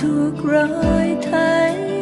ถูกร้อยไทย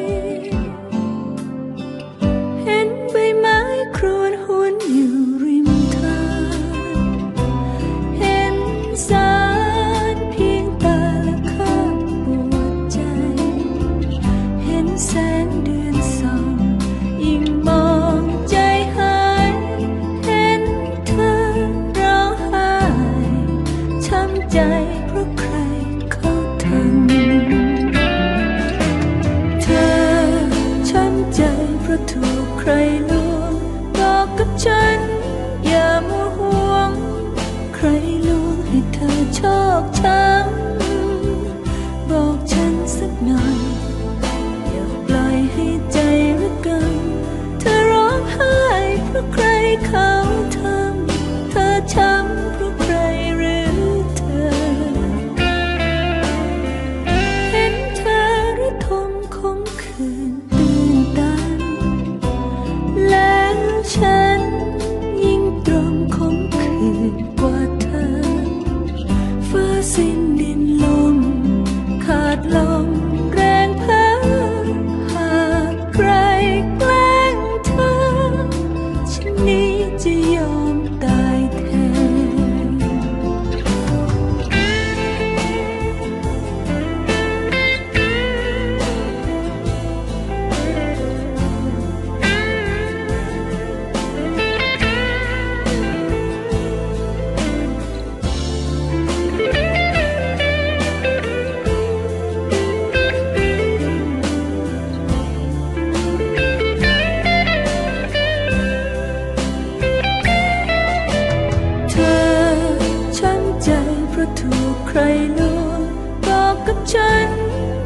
ฉัน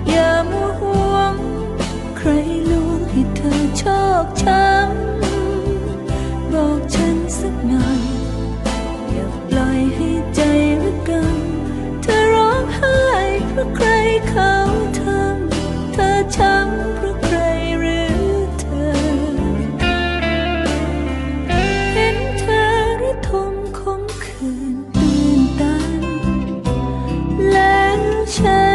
อย่ามัวห่วง ใครลวงให้เธอชอกช้ำบอกฉันสักหน่อย อย่าปล่อยให้ใจระกำเธอร้องไห้เพราะใครเขาทำเธอช้ำเพราะใครหรือเธอ เห็นเธอระทมคมคืนตื่นตันแล้ฉัน